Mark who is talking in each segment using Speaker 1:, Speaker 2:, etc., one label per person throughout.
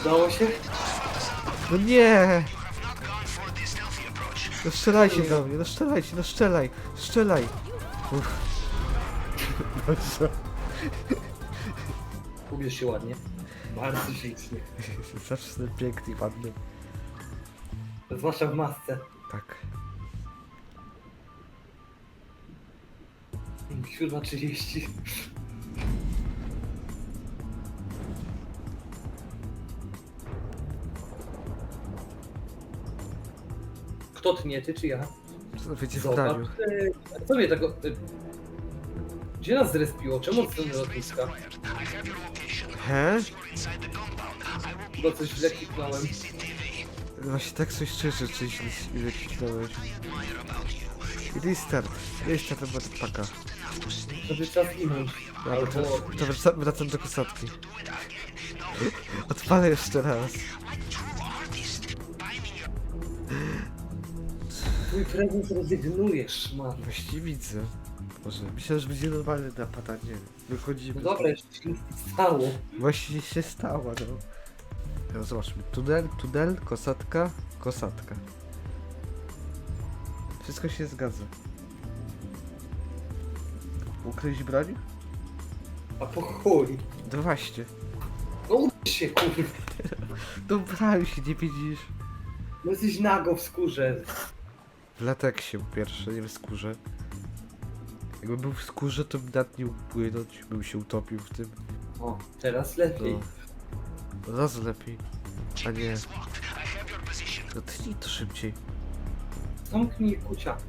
Speaker 1: Udało się?
Speaker 2: No nie! No strzelajcie do mnie, no strzelajcie, no strzelaj, strzelaj! Uff. No co?
Speaker 1: Ubierz się ładnie. Bardzo ślicznie.
Speaker 2: Zacznę piękny, ładny.
Speaker 1: Zwłaszcza w masce.
Speaker 2: Tak.
Speaker 1: 7.30. Kto tnie, ty czy ja?
Speaker 2: Co wiecie w daniu?
Speaker 1: Ej, Co mnie tego... y, Gdzie nas zrespiło? Czemu od strony lotniska?
Speaker 2: He?
Speaker 1: Chyba coś źle kliknąłem.
Speaker 2: Właśnie tak coś czuję, że coś ile kliknąłeś. Restart, restart paka.
Speaker 1: Żeby czas minąć.
Speaker 2: Dobra, to,
Speaker 1: Albo...
Speaker 2: to wraca, wracam do kosatki. Odpalę jeszcze raz.
Speaker 1: Twój prezent rezygnujesz, man.
Speaker 2: Właściwie widzę. Może myślałem, że będzie normalne napadanie. Wychodzimy.
Speaker 1: No dobra, jeszcze się nic nie stało.
Speaker 2: Właśnie się stało, no. no. Zobaczmy. Tunel, tunel, kosatka, kosatka. Wszystko się zgadza. Ukryć broń?
Speaker 1: A po chuj.
Speaker 2: No właśnie.
Speaker 1: No się, kurwa.
Speaker 2: No brałem się, nie widzisz.
Speaker 1: No jesteś nago w skórze.
Speaker 2: W lateksie po pierwsze, nie w skórze. Jakby był w skórze, to by nad nim płynąć, bym się utopił w tym.
Speaker 1: O, teraz lepiej.
Speaker 2: No. Raz lepiej. A nie. No tnij to szybciej.
Speaker 1: Zamknij kuciakę.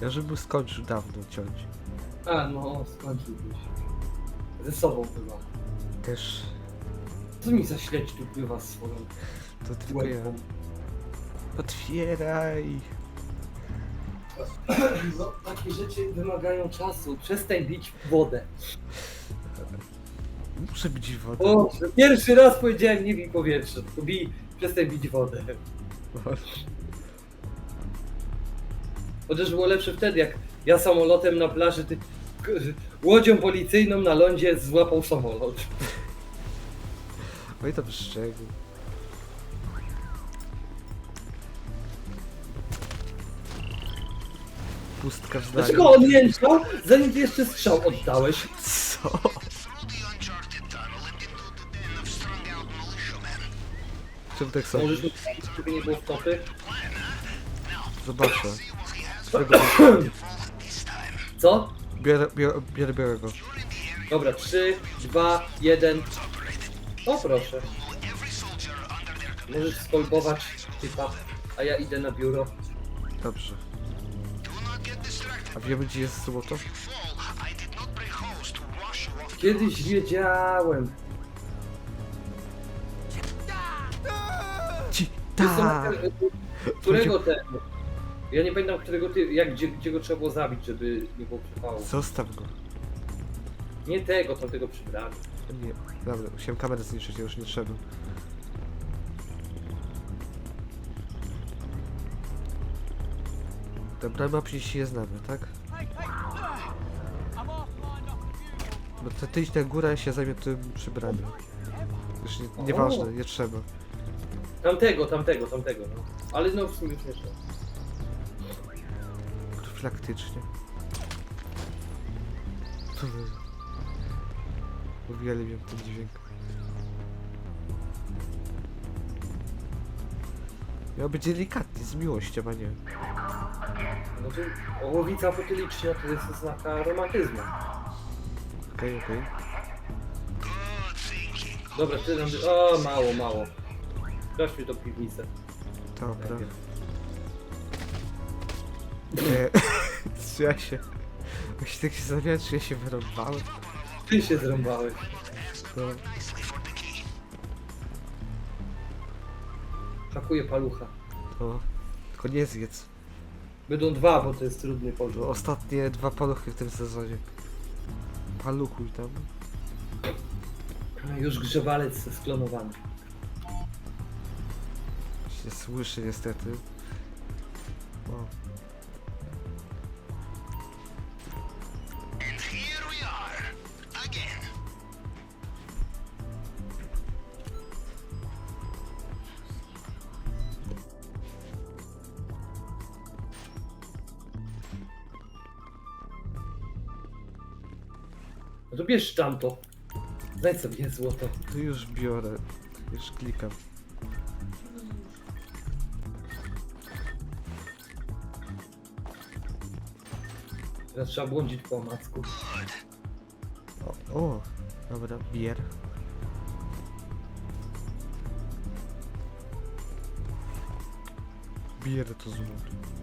Speaker 2: Ja żebym skończył dawno ciąć.
Speaker 1: A, no, skończyłbyś. Ze sobą chyba.
Speaker 2: Też.
Speaker 1: Co mi za śledź tu pływa swoją
Speaker 2: To tylko ja.
Speaker 1: łebką?
Speaker 2: Otwieraj.
Speaker 1: No, takie rzeczy wymagają czasu. Przestań bić w wodę.
Speaker 2: Muszę bić wodę.
Speaker 1: O, pierwszy raz powiedziałem nie bij powietrze, tylko bij, przestań bić wodę. Chociaż było lepsze wtedy, jak ja samolotem na plaży, ty k- łodzią policyjną na lądzie złapał samolot.
Speaker 2: Oj tam szczegół. Pustka w zdaniu.
Speaker 1: Dlaczego on jęczał, zanim ty jeszcze strzał oddałeś?
Speaker 2: Co? Czemu tak samo?
Speaker 1: Możesz mi powiedzieć, żeby nie było wtopy?
Speaker 2: Zobaczę.
Speaker 1: Co?
Speaker 2: Bierę, bierę, bierę, bierę go.
Speaker 1: Dobra, 3, 2, 1. O proszę. Możesz skolbować typa, a ja idę na biuro.
Speaker 2: Dobrze. A wiemy gdzie jest złoto?
Speaker 1: Kiedyś wiedziałem.
Speaker 2: Ci, tak!
Speaker 1: Marcel, Którego tego? Ja nie pamiętam, którego ty, jak, gdzie, gdzie go trzeba było zabić, żeby nie było przypału.
Speaker 2: Zostaw go.
Speaker 1: Nie tego, to tego przybrali.
Speaker 2: Nie, dobra, musiałem kamerę zniszczyć, ja już nie trzeba. Dobra, mapie się znamy, tak? No to ty idź na górę, ja się zajmę tym przybraniem. Już nie, nieważne, nie trzeba.
Speaker 1: Tamtego, tamtego, tamtego, no. Ale no w sumie trzeba.
Speaker 2: Profilaktycznie. Uwielbiam ten dźwięk. Miał być delikatnie, z miłością, a nie.
Speaker 1: No to ołowica fotyliczna to jest oznaka romantyzmu.
Speaker 2: Okej, okej.
Speaker 1: Dobra, ty nam... O, mało, mało. Mi do piwnicę.
Speaker 2: Dobra. Nie. Czy ja się... Właśnie tak się zastanawiałem, czy ja się wyrąbałem.
Speaker 1: Ty się zrąbałeś.
Speaker 2: No.
Speaker 1: Hakuję palucha.
Speaker 2: no. Tylko nie zjedz.
Speaker 1: Będą dwa, bo to jest trudny poziom.
Speaker 2: ostatnie dwa paluchy w tym sezonie. Paluchuj tam.
Speaker 1: Już grzewalec sklonowany.
Speaker 2: się słyszy niestety. O.
Speaker 1: to bierz tamto. Daj sobie złoto.
Speaker 2: To już biorę. Już klikam.
Speaker 1: Teraz trzeba błądzić po omacku.
Speaker 2: O, o dobra, bier. Bier to złoto.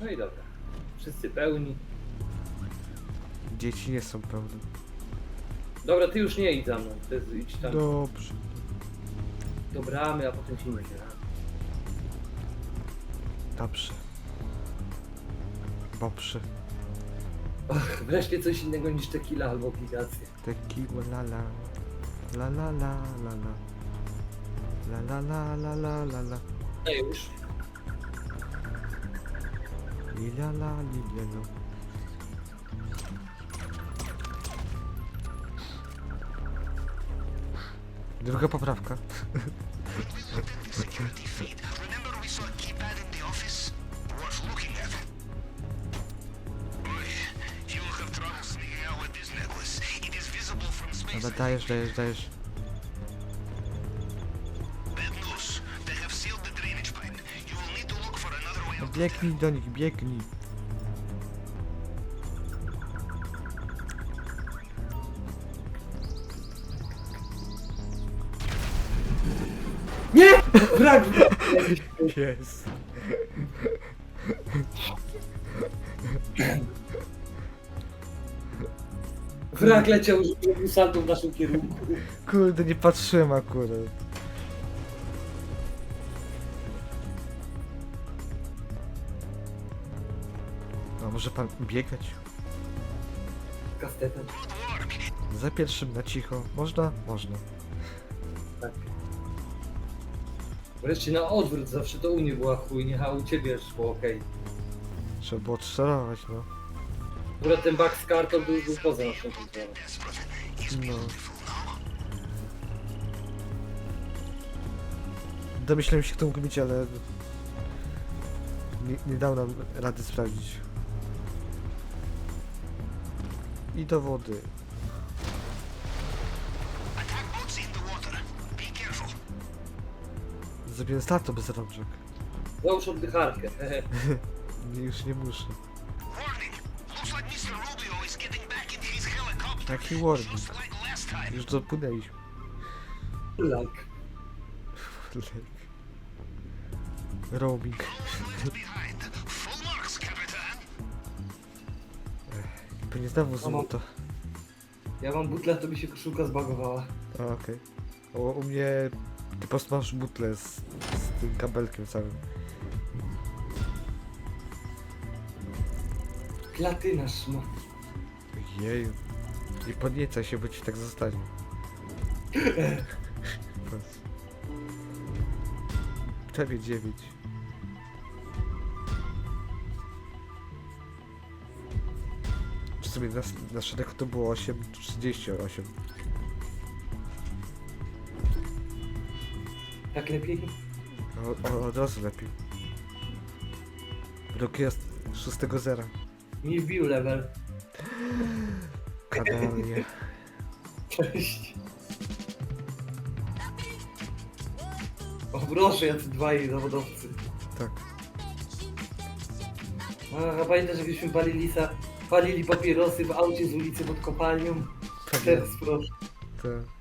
Speaker 1: No i dobra. Wszyscy pełni.
Speaker 2: Dzieci nie są pełne.
Speaker 1: Dobra, ty już nie idź za mną. Ty idź tam
Speaker 2: Dobrze.
Speaker 1: do bramy, a potem się nie.
Speaker 2: Dobrze. Dobrze.
Speaker 1: Och, wreszcie coś innego niż tequila albo obligacje.
Speaker 2: Tequila la la. La la la la la. La la la la la la la.
Speaker 1: No już.
Speaker 2: Li la. Druga poprawka.
Speaker 3: security feed. Remember we
Speaker 2: Biegnij do nich, biegnij.
Speaker 1: Nie! Brak!
Speaker 2: Jest.
Speaker 1: Wrak leciał, że robił salto w naszym kierunku.
Speaker 2: Kurde, nie patrzyłem akurat. A może pan biegać?
Speaker 1: Kastetem.
Speaker 2: Za pierwszym na cicho. Można? Można.
Speaker 1: Tak. Wreszcie na odwrót, zawsze to u mnie była chujnia, a u ciebie szło okej.
Speaker 2: Trzeba było odszalować, no.
Speaker 1: Akurat ten bug z kartą już był poza naszą kontrolą.
Speaker 2: No. Domyślałem się, kto mógł być, ale... Nie, nie dał nam rady sprawdzić. I do wody. Zrobiłem starto bez rączek.
Speaker 1: Załóż oddycharkę.
Speaker 2: już nie muszę. Taki warning. Już dopłynęliśmy.
Speaker 1: Like.
Speaker 2: Roaming. Pewnie znowu złoto.
Speaker 1: Ja mam butla, to mi się koszulka zbagowała.
Speaker 2: A, okej. O, U mnie ty po prostu masz butlę z, z tym kabelkiem całym.
Speaker 1: Platyna szma.
Speaker 2: Jeju. Nie podniecaj się, bo ci tak zostanie. Prawie 9. Czy sobie na, na szeregu to było 8,38.
Speaker 1: Tak lepiej?
Speaker 2: O, o, od razu lepiej. Rok jest 6 zera.
Speaker 1: Mi wbił level.
Speaker 2: Kadalnie.
Speaker 1: Cześć. O proszę, jacy dwaj zawodowcy.
Speaker 2: Tak.
Speaker 1: A, pamiętasz, jak żeśmy palili lisa, palili papierosy w aucie z ulicy pod kopalnią?
Speaker 2: Pewnie.
Speaker 1: Teraz proszę.
Speaker 2: To...